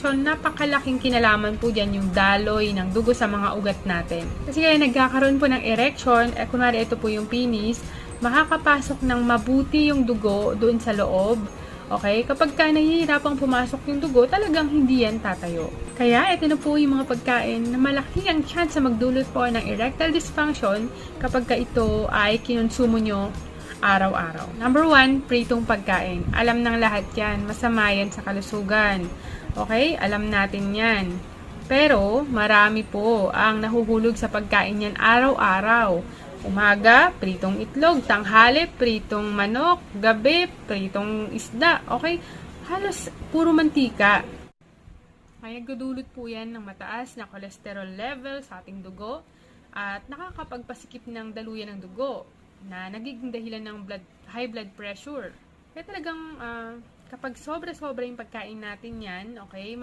So, napakalaking kinalaman po dyan yung daloy ng dugo sa mga ugat natin. Kasi kaya nagkakaroon po ng erection, eh kunwari ito po yung penis, makakapasok ng mabuti yung dugo doon sa loob. Okay? Kapag ka nahihirapang pumasok yung dugo, talagang hindi yan tatayo. Kaya ito na po yung mga pagkain na malaki ang chance na magdulot po ng erectile dysfunction kapag ka ito ay kinonsumo nyo araw-araw. Number one, pritong pagkain. Alam ng lahat yan. Masama yan sa kalusugan. Okay? Alam natin yan. Pero, marami po ang nahuhulog sa pagkain yan araw-araw. Umaga, pritong itlog. Tanghali, pritong manok. Gabi, pritong isda. Okay? Halos puro mantika. Kaya nagdudulot po yan ng mataas na cholesterol level sa ating dugo at nakakapagpasikip ng daluyan ng dugo na nagiging dahilan ng blood, high blood pressure. Kaya talagang ah, kapag sobra-sobra yung pagkain natin yan, okay,